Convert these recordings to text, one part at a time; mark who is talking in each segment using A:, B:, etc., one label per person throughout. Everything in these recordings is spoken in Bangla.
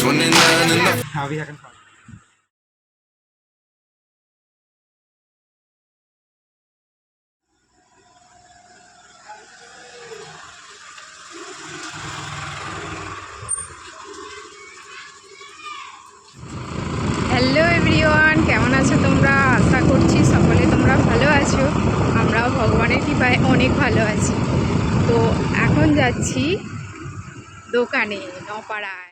A: 29
B: and
C: হ্যালো এভরিওয়ান কেমন আছো তোমরা? আশা করছি সকলে তোমরা ভালো আছো। আমরাও ভগবানের কৃপায় অনেক ভালো আছি। তো এখন যাচ্ছি দোকানে নপাড়ায়।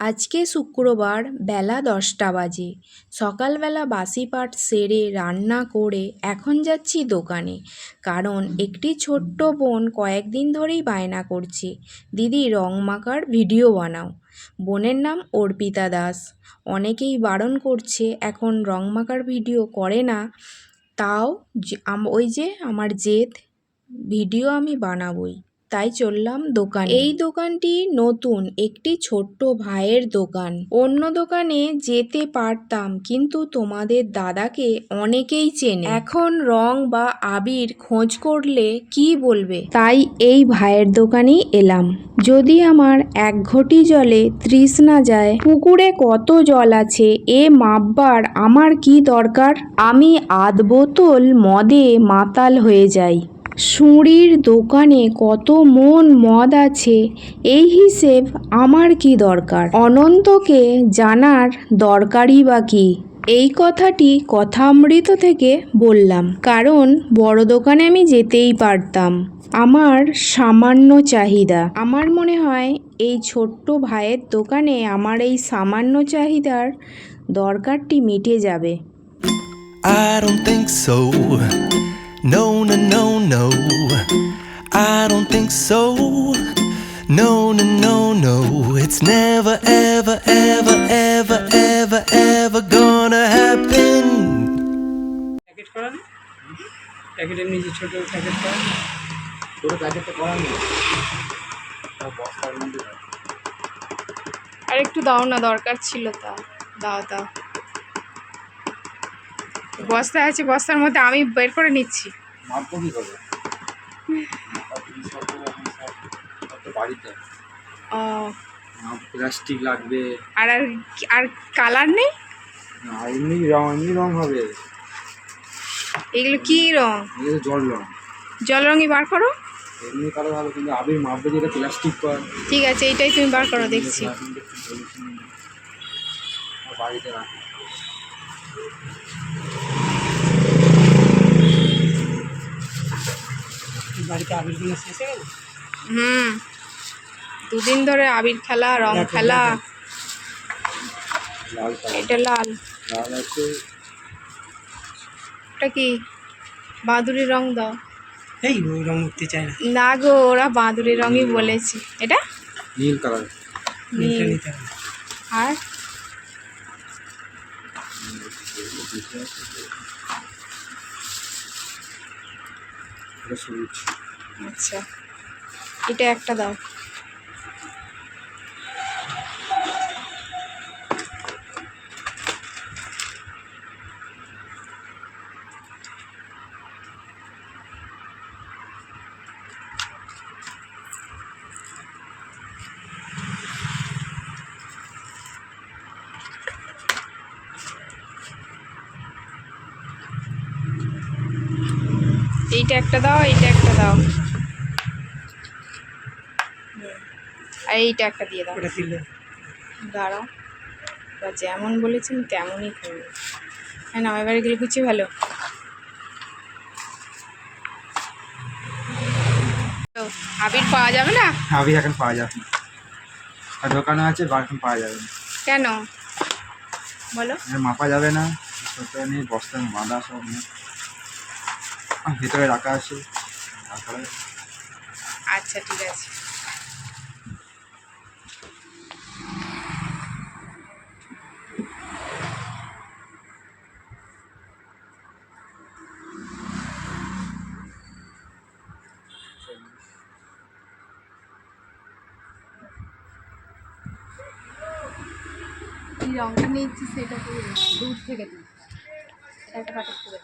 C: আজকে শুক্রবার বেলা দশটা বাজে। সকালবেলা বাসি পাট সেরে রান্না করে এখন যাচ্ছি দোকানে। কারণ একটি ছোট্ট বোন কয়েকদিন ধরেই বায়না করছে, দিদি, রং মাখার ভিডিও বানাও। বোনের নাম অর্পিতা দাস। অনেকেই বারণ করছে, এখন রং মাখার ভিডিও করে না। তাও ওই যে আমার জেদ, ভিডিও আমি বানাবই। তাই চললাম দোকান। এই দোকানটি নতুন, একটি ছোট্ট ভাইয়ের দোকান। অন্য দোকানে যেতে পারতাম, কিন্তু তোমাদের দাদাকে অনেকেই চেনে। এখন রং বা আবির খোঁজ করলে কি বলবে? তাই এই ভাইয়ের দোকানেই এলাম। যদি আমার এক ঘটি জলে তৃষ্ণা যায়, পুকুরে কত জল আছে, এ মাপবার আমার কি দরকার? আমি আধ বোতল মদে মাতাল হয়ে যাই। সুঁড়ির দোকানে কত মন মদ আছে এই হিসেব আমার কি দরকার? অনন্তকে জানার দরকারই বা কি? এই কথাটি কথামৃত থেকে বললাম কারণ বড় দোকানে আমি যেতেই পারতাম। আমার সামান্য চাহিদা। আমার মনে হয় এই ছোট্ট ভাইয়ের দোকানে আমার এই সামান্য চাহিদার দরকারটি মিটে যাবে।
D: I don't think so. No, no, no, no. I don't think so. No, no, no, no. It's never, ever, ever, ever, ever, ever gonna happen.
A: Packet করা নেই প্যাকেটের নিচে ছোট প্যাকেট করা নেই?
B: প্যাকেটটা করা নেই বস্তার মধ্যে
C: আর একটু দাও না দরকার ছিল তা দাও দাও বস্তা আছে বস্তার মধ্যে আমি বের করে নিচ্ছি
B: মাপবো কি করে বাড়িতে প্লাস্টিক লাগবে।
C: আর আর আর কালার নেই?
B: না, এমনি রং এমনি রং হবে।
C: এগুলো কি রং?
B: এগুলো জল রং।
C: জল রঙই বার করো।
B: এমনি কালার হবে কিন্তু আবির মাপবে যেটা প্লাস্টিক কর
C: ঠিক আছে এইটাই তুমি বার করো দেখছি।
B: বাড়িতে রাখ।
A: বাড়িতে আবির কিনে শেষ হয়ে গেল
C: হুম। দুদিন ধরে আবির খেলা রং খেলা। এটা লাল।
B: লাল আছে।
C: এটা কি? বাঁদুরি রং দাও।
A: এই ওই রং উঠতে চায় না।
C: না গো ওরা বাঁদুরি রঙই বলেছে। এটা?
B: নীল কালার।
C: নীল। আর?
B: সবুজ।
C: আচ্ছা। এটা একটা দাও। এইটা একটা দাও এইটা একটা দাও। আর এইটা একটা দিয়ে দাও। দাঁড়াও। বা যেমন বলেছেন তেমনই করবে। হ্যাঁ না এবারে গেলে গুছিয়ে ভালো? আবির পাওয়া যাবে না?
B: আবির এখন পাওয়া যাবে আর দোকানে আছে এখন পাওয়া যাবে না।
C: কেন? বলো।
B: মাপা যাবে না। ছোটো নেই বস্তার বাঁধা সব নেই ভেতরে রাখা আছে।
C: আচ্ছা ঠিক আছে। রঙটা নিচ্ছি সেটা থেকে দিই এটা একটা প্যাকেট করে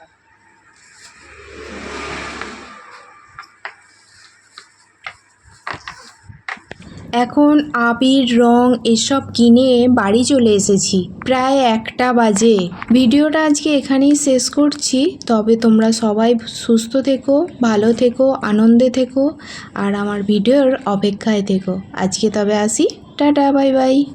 C: এখন আবির, রং এসব কিনে বাড়ি চলে এসেছি। প্রায় একটা বাজে। ভিডিওটা আজকে এখানেই শেষ করছি। তবে তোমরা সবাই সুস্থ থেকো, ভালো থেকো, আনন্দে থেকো, আর আমার ভিডিওর অপেক্ষায় থেকো। আজকে তবে আসি। Ta ta, bye bye.